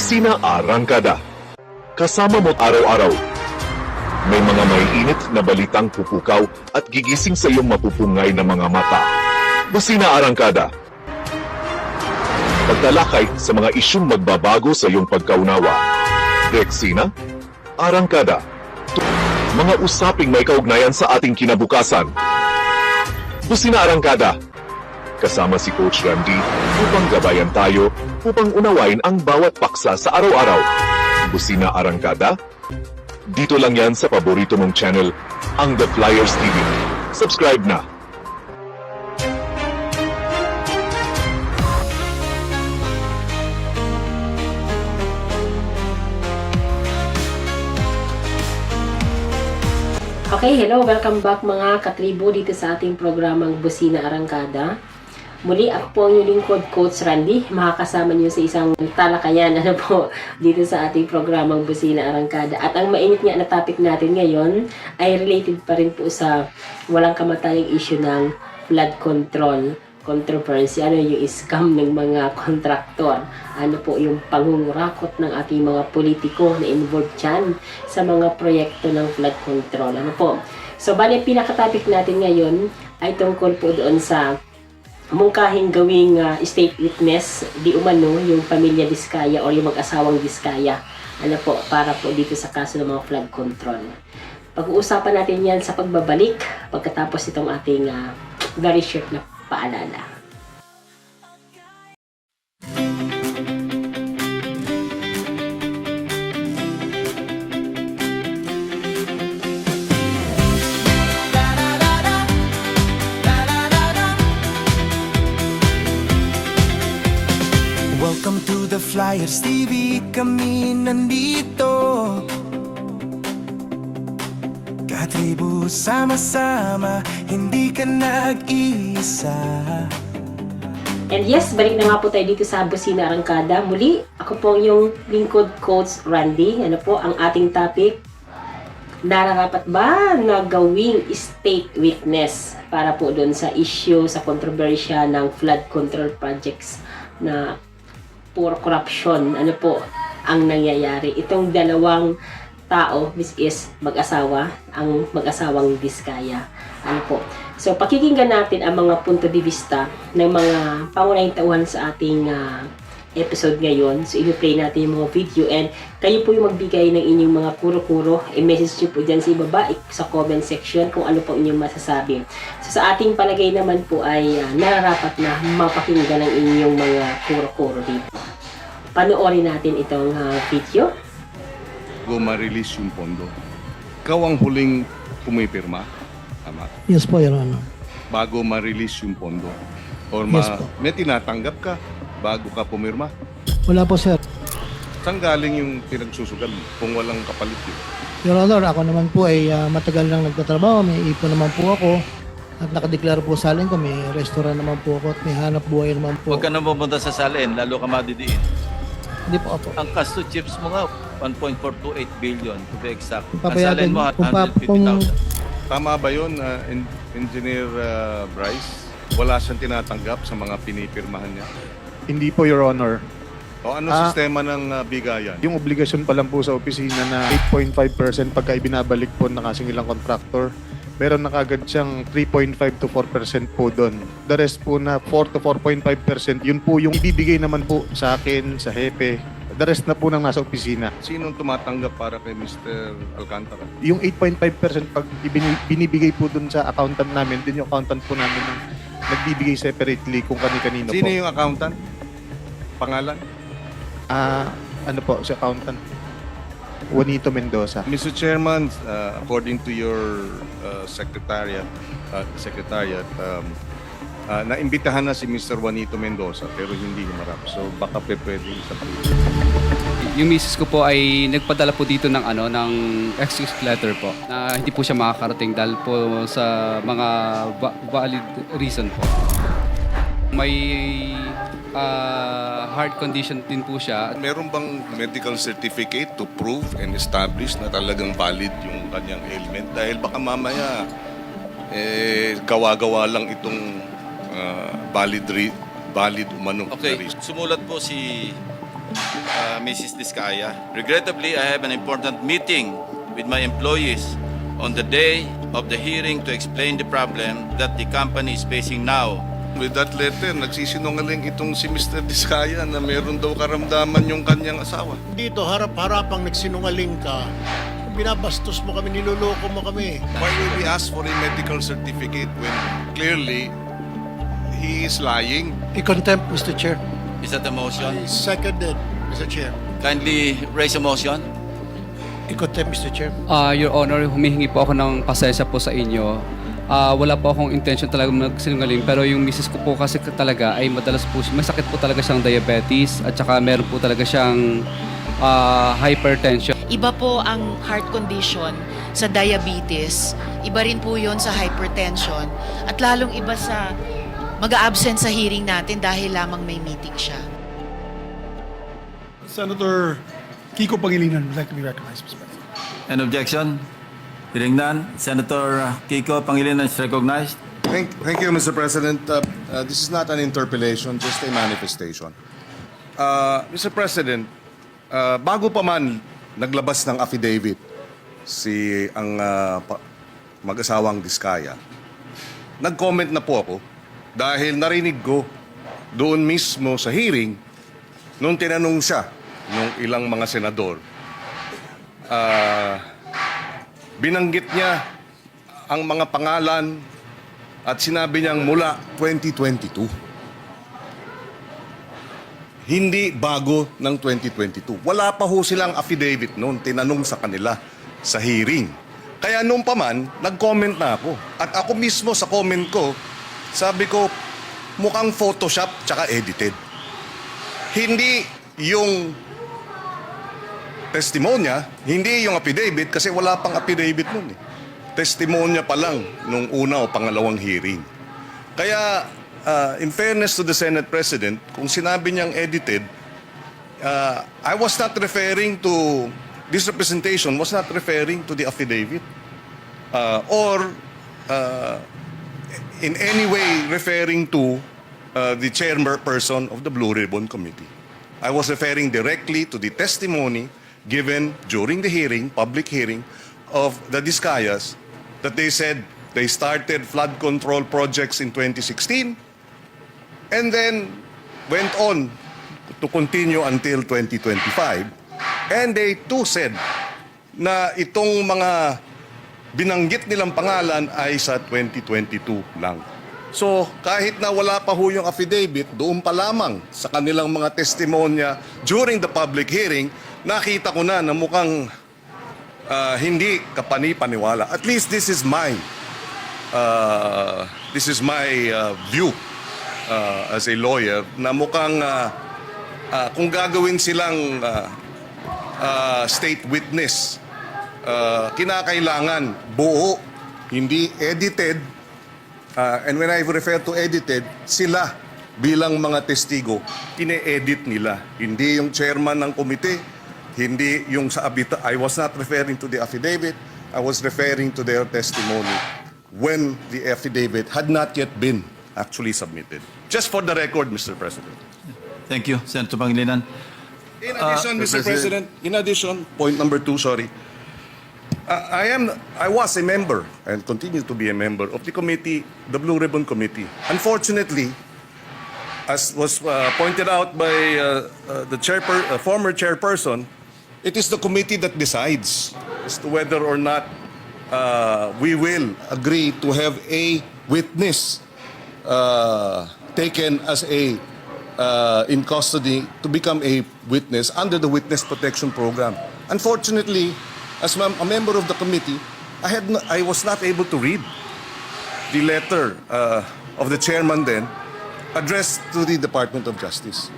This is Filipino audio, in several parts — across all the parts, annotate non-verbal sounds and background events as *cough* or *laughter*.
Opisina Arangkada. Kasama mo araw-araw. May mga maiinit na balitang pupukaw at gigising sa iyong mapupungay na mga mata. Busina Arangkada. Pagtalakay sa mga isyong magbabago sa iyong pagkaunawa. Rexina Arangkada. Mga usaping may kaugnayan sa ating kinabukasan. Busina Arangkada. Kasama si Coach Randy upang gabayan tayo upang unawain ang bawat paksa sa araw-araw. Busina Arangkada. Dito lang yan sa paborito mong channel, ang The Flyers TV. Subscribe na! Okay, hello. Welcome back mga katribo dito sa ating programang Busina Arangkada. Muli, ako po ang inyong Coach Randy. Makakasama niyo sa isang talakayan *laughs* ano po, dito sa ating programang Busina Arangkada. At ang mainit nga na topic natin ngayon ay related pa rin po sa walang kamatayang issue ng flood control controversy, ano yung scam ng mga kontraktor, ano po yung pangungurakot ng ating mga politiko na involved dyan sa mga proyekto ng flood control. Ano po? So, bali, pinaka-topic natin ngayon ay tungkol po doon sa mungkahing gawing ah, state witness di umano yung pamilya Diskaya o yung mag-asawang Diskaya ano po para po dito sa kaso ng mga flood control. Pag-uusapan natin yan sa pagbabalik pagkatapos itong ating ah, very short na paalala Flyers TV, kami nandito Katribu sama-sama, hindi ka nag-iisa And yes, balik na nga po tayo dito sa Busina Arangkada. Muli, ako po yung lingkod coach Randy. Ano po ang ating topic? Nararapat ba na gawing state witness para po doon sa issue, sa kontrobersya ng flood control projects na puro corruption? Ano po ang nangyayari? Itong dalawang tao, this is mag-asawa, ang mag-asawang Diskaya. Ano po? So, pakikinggan natin ang mga punto de vista ng mga pangunahing tauhan sa ating ah, episode ngayon. So, i-play natin yung mga video and kayo po yung magbigay ng inyong mga kuro-kuro. I-message nyo po dyan sa ibaba sa comment section kung ano po inyong masasabi. So, sa ating palagay naman po ay ah, nararapat na mapakinggan ang inyong mga kuro-kuro dito. Panoorin natin itong ah, video. bago ma-release yung pondo. Ikaw ang huling pumipirma. Tama. Yes po, Your Honor. Bago ma-release yung pondo. Or ma- Yes po. may tinatanggap ka bago ka pumirma. Wala po, sir. Saan galing yung pinagsusugal kung walang kapalit yun? Your Honor, ako naman po ay ah, matagal nang nagtatrabaho. May ipon naman po ako. At nakadeklara po sa alin ko, may restaurant naman po ako at may hanap buhay naman po. Huwag ka na pumunta sa salin, lalo ka madidiin. Hindi po ako. Ang cost to chips mo nga, 1.428 billion to be exact. Kung Ang salin mo, kung, pa, kung, 150,000. Tama ba yun, uh, En- Engineer uh, Bryce? Wala siyang tinatanggap sa mga pinipirmahan niya? Hindi po, Your Honor. O ano Ah. sistema ng uh, bigayan? Yung obligasyon pa lang po sa opisina na 8.5% pagka ibinabalik po ng kasing ilang contractor, meron na kagad siyang 3.5 to 4% po doon. The rest po na 4 to 4.5%, yun po yung ibibigay naman po sa akin, sa hepe. The rest na po nang nasa opisina. Sinong tumatanggap para kay Mr. Alcantara? Yung 8.5% pag ibini- binibigay po doon sa accountant namin, din yung accountant po namin ang nagbibigay separately kung kani-kanino Sino po. yung accountant? Pangalan? Ah, ano po, si accountant? Juanito Mendoza. Mr. Chairman, uh, according to your uh, secretariat, uh, secretariat, um, uh, naimbitahan na si Mr. Juanito Mendoza pero hindi humarap. So baka pe pwede sa Yung misis ko po ay nagpadala po dito ng ano ng excuse letter po na hindi po siya makakarating dahil po sa mga va- valid reason po. May ah, heart condition din po siya. Meron bang medical certificate to prove and establish na talagang valid yung kanyang ailment? Dahil baka mamaya eh, gawa-gawa lang itong uh, valid, re- valid umano na Okay, sumulat po si uh, Mrs. Diskaya. Regrettably, I have an important meeting with my employees on the day of the hearing to explain the problem that the company is facing now. With that letter, nagsisinungaling itong si Mr. Diskaya na meron daw karamdaman yung kanyang asawa. Dito, harap-harapang nagsinungaling ka. Binabastos mo kami, niloloko mo kami. Why will we ask for a medical certificate when clearly he is lying? I-contempt, Mr. Chair. Is that a motion? I seconded, Mr. Chair. Kindly raise a motion. I-contempt, Mr. Chair. Ah, Your Honor, humihingi po ako ng pasensya po sa inyo. Ah, wala po akong intention talaga magsinungaling pero yung misis ko po kasi talaga ay madalas po may sakit po talaga siyang diabetes at saka meron po talaga siyang ah, hypertension. Iba po ang heart condition sa diabetes. Iba rin po yon sa hypertension. At lalong iba sa mag-absent sa hearing natin dahil lamang may meeting siya. Senator Kiko Pangilinan would like to be recognized, Mr. President. An objection? Hearing. Senator Kiko Pangilinan is recognized. Thank, thank you, Mr. President. Uh, uh, this is not an interpellation, just a manifestation. Uh, Mr. President, uh, bago pa man naglabas ng affidavit si ang uh, mag-asawang Diskaya, nag-comment na po ako dahil narinig ko doon mismo sa hearing nung tinanong siya nung ilang mga senador. ah, binanggit niya ang mga pangalan at sinabi niyang mula 2022 hindi bago ng 2022. Wala pa ho silang affidavit noon, tinanong sa kanila sa hearing. Kaya nung pa man, nag-comment na ako. At ako mismo sa comment ko, sabi ko, mukhang Photoshop tsaka edited. Hindi yung testimonya, hindi yung affidavit kasi wala pang affidavit noon eh. Testimonya pa lang nung una o pangalawang hearing. Kaya, uh, in fairness to the Senate President, kung sinabi niyang edited, uh, I was not referring to, this representation was not referring to the affidavit uh, or uh, in any way referring to uh, the chairperson of the Blue Ribbon Committee. I was referring directly to the testimony given during the hearing, public hearing, of the Discayas that they said they started flood control projects in 2016 and then went on to continue until 2025. And they too said na itong mga binanggit nilang pangalan ay sa 2022 lang. So, kahit na wala pa ho yung affidavit, doon pa lamang sa kanilang mga testimonya during the public hearing, nakita ko na na mukhang ah, hindi kapani-paniwala. At least this is my uh, this is my uh, view uh, as a lawyer na mukhang uh, uh, kung gagawin silang uh, uh, state witness, uh, kinakailangan buo, hindi edited. Uh, and when I refer to edited, sila bilang mga testigo, ine-edit nila. Hindi yung chairman ng komite, hindi yung sa abita. I was not referring to the affidavit, I was referring to their testimony when the affidavit had not yet been actually submitted. Just for the record, Mr. President. Thank you, Senator Pangilinan. In addition, Mr. President, in addition, point number two, sorry. Uh, I am, I was a member and continue to be a member of the committee, the Blue Ribbon Committee. Unfortunately, as was uh, pointed out by uh, uh, the chairper, uh, former chairperson, it is the committee that decides as to whether or not uh, we will agree to have a witness uh, taken as a uh, in custody to become a witness under the witness protection program. Unfortunately, as a member of the committee, I had no, I was not able to read the letter uh, of the chairman then addressed to the Department of Justice.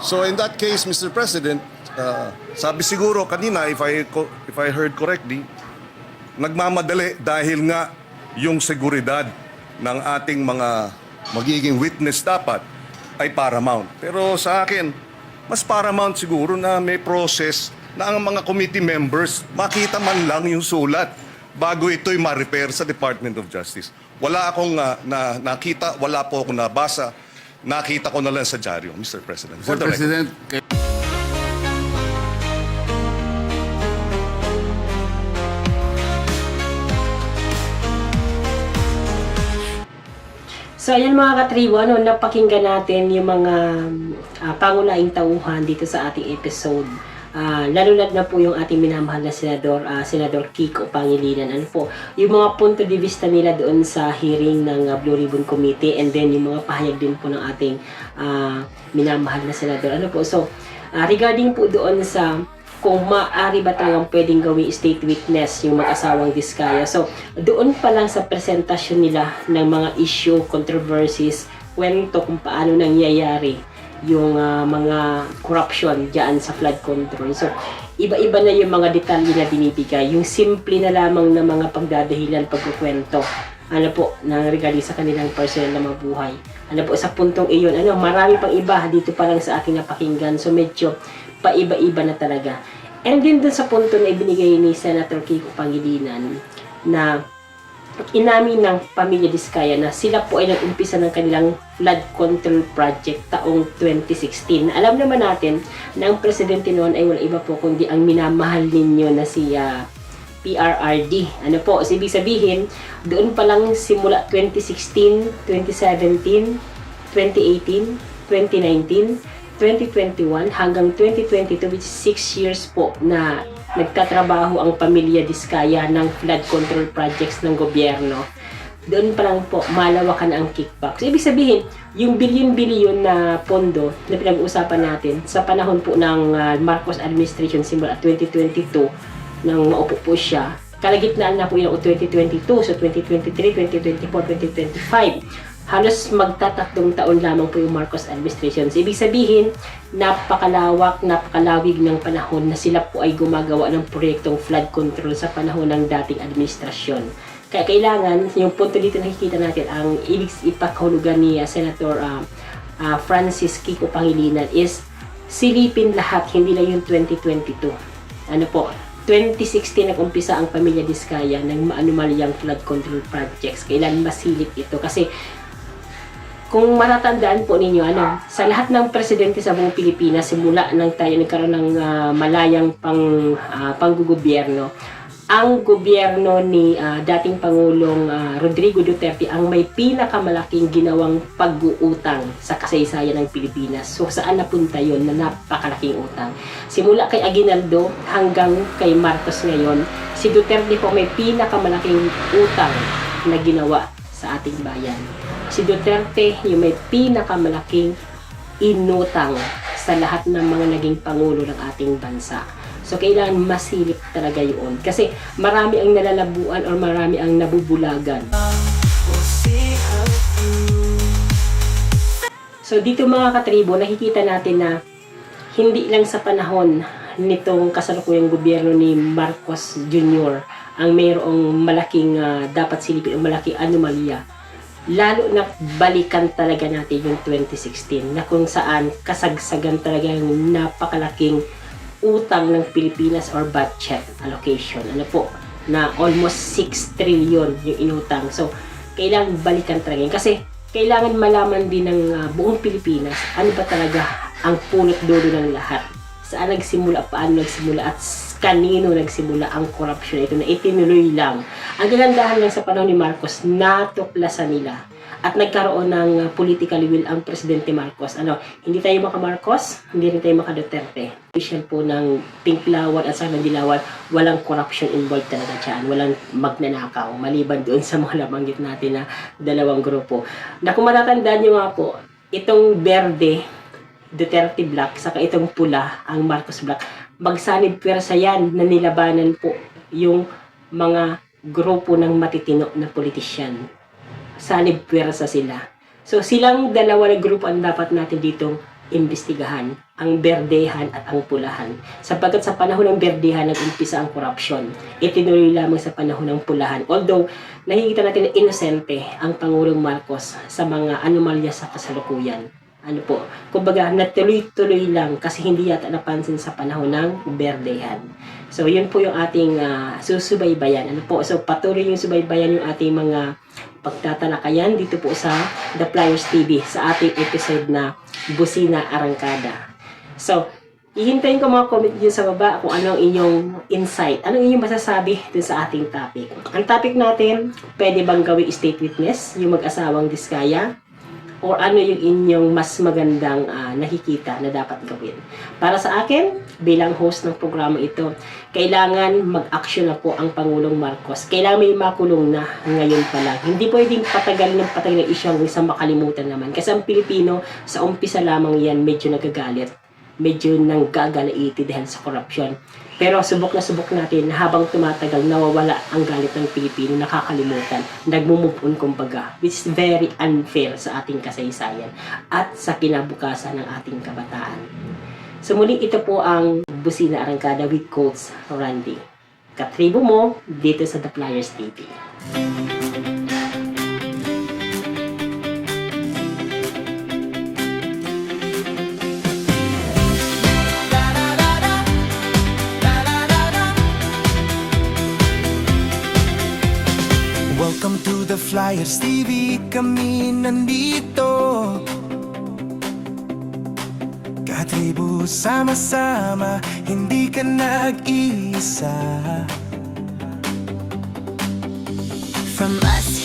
So in that case, Mr. President, uh, sabi siguro kanina if I if I heard correctly, nagmamadali dahil nga yung seguridad ng ating mga magiging witness dapat ay paramount. Pero sa akin, mas paramount siguro na may process na ang mga committee members makita man lang yung sulat bago ito'y ma-repair sa Department of Justice. Wala akong uh, na, nakita, wala po akong nabasa. Nakita ko na lang sa dyaryo, Mr. President. For the So, ayan mga katribo, ano, napakinggan natin yung mga uh, pangulaing tauhan dito sa ating episode. Ah, lalo na na po yung ating minamahal na senador, ah, Senador Kiko Pangilinan. Ano po, yung mga punto de vista nila doon sa hearing ng ah, Blue Ribbon Committee and then yung mga pahayag din po ng ating ah, minamahal na senador. Ano po, so, ah, regarding po doon sa kung maaari ba talagang pwedeng gawing state witness yung mag-asawang Diskaya. So, doon pa lang sa presentasyon nila ng mga issue, controversies, kwento kung paano nangyayari yung ah, mga corruption diyan sa flood control. So, iba-iba na yung mga detalye na binibigay. Yung simple na lamang na mga pagdadahilan, pagkukwento. Ano po, na regarding sa kanilang personal na mabuhay. Ano po, sa puntong iyon, ano, marami pang iba dito pa lang sa aking napakinggan. So, medyo paiba-iba na talaga. And then dun sa punto na ibinigay ni Senator Kiko Pangilinan na inamin ng pamilya Diskaya na sila po ay nag-umpisa ng kanilang flood control project taong 2016. Alam naman natin na ang presidente noon ay wala iba po kundi ang minamahal ninyo na si ah, PRRD. Ano po, so ibig sabihin, doon pa lang simula 2016, 2017, 2018, 2019, 2021 hanggang 2022 which is 6 years po na nagtatrabaho ang pamilya Diskaya ng flood control projects ng gobyerno. Doon pa lang po malawakan ang kickback. So, ibig sabihin, yung bilyon-bilyon na pondo na pinag-uusapan natin sa panahon po ng ah, Marcos administration simula 2022 nang maupo po siya, kalagitnaan na po yung 2022, so 2023, 2024, 2025 halos magtatatlong taon lamang po yung Marcos administration. So, ibig sabihin, napakalawak, napakalawig ng panahon na sila po ay gumagawa ng proyektong flood control sa panahon ng dating administrasyon. Kaya kailangan, yung punto dito nakikita natin, ang ibig ipakahulugan ni uh, Senator uh, uh, Francis Kiko Pangilinan is silipin lahat, hindi lang yung 2022. Ano po, 2016 nag-umpisa ang pamilya Diskaya ng maanumalyang flood control projects. Kailan masilip ito? Kasi kung matatandaan po ninyo, ano, sa lahat ng presidente sa buong Pilipinas, simula nang tayo nagkaroon ng ah, malayang pang, ah, panggugobyerno, ang gobyerno ni ah, dating Pangulong ah, Rodrigo Duterte ang may pinakamalaking ginawang pag-uutang sa kasaysayan ng Pilipinas. So saan napunta yon na napakalaking utang? Simula kay Aguinaldo hanggang kay Marcos ngayon, si Duterte po may pinakamalaking utang na ginawa sa ating bayan. Si Duterte yung may pinakamalaking inutang sa lahat ng mga naging pangulo ng ating bansa. So, kailangan masilip talaga yun. Kasi marami ang nalalabuan or marami ang nabubulagan. So, dito mga katribo, nakikita natin na hindi lang sa panahon nitong kasalukuyang gobyerno ni Marcos Jr. ang mayroong malaking ah, dapat silipin o malaking anomalya lalo na balikan talaga natin yung 2016 na kung saan kasagsagan talaga yung napakalaking utang ng Pilipinas or budget allocation. Ano po? Na almost 6 trillion yung inutang. So, kailangan balikan talaga yun. Kasi, kailangan malaman din ng ah, buong Pilipinas ano ba talaga ang punot dulo ng lahat. Saan nagsimula, paano nagsimula, at kanino nagsimula ang corruption ito na itinuloy lang. Ang kagandahan lang sa panahon ni Marcos, natuklasan nila at nagkaroon ng uh, political will ang Presidente Marcos. Ano, hindi tayo maka Marcos, hindi rin tayo maka Duterte. Official po ng Pinklawan at sa Dilawan, walang corruption involved talaga dyan. Walang magnanakaw. Maliban doon sa mga nabanggit natin na dalawang grupo. Na kung matatandaan nyo nga po, itong Verde, Duterte Black, saka itong pula, ang Marcos Black, magsanib pwersa yan na nilabanan po yung mga grupo ng matitino na politisyan sanib pwersa sila. So silang dalawa na grupo ang dapat natin ditong imbestigahan, ang berdehan at ang pulahan. Sapagkat sa panahon ng berdehan, nag-umpisa ang corruption. Itinuloy lamang sa panahon ng pulahan. Although, nakikita natin na inosente ang Pangulong Marcos sa mga anomalya sa kasalukuyan. Ano po, kumbaga natuloy-tuloy lang kasi hindi yata napansin sa panahon ng berdehan. So, yun po yung ating ah, susubaybayan. Ano po, so patuloy yung subaybayan yung ating mga pagtatalakayan dito po sa The Flyers TV sa ating episode na Busina Arangkada. So, Ihintayin ko mga comment dyan sa baba kung ano ang inyong insight. Ano ang inyong masasabi dun sa ating topic. Ang topic natin, pwede bang gawing state witness, yung mag-asawang diskaya? Or ano yung inyong mas magandang ah, nakikita na dapat gawin? Para sa akin, bilang host ng programa ito, kailangan mag-action na po ang Pangulong Marcos. Kailangan may makulong na ngayon pa lang. Hindi pwedeng patagal ng patagal ng isyang isang makalimutan naman. Kasi ang Pilipino, sa umpisa lamang yan, medyo nagagalit medyo nanggagalaiti dahil sa korupsyon. Pero subok na subok natin na habang tumatagal, nawawala ang galit ng Pilipino, nakakalimutan, nagmumove on kumbaga, which is very unfair sa ating kasaysayan at sa kinabukasan ng ating kabataan. So muli ito po ang Busina Arangkada with Coach Randy. Katribo mo dito sa The Flyers TV. Flyers TV, kami nandito. Katribu sama-sama, hindi ka nag-iisa From us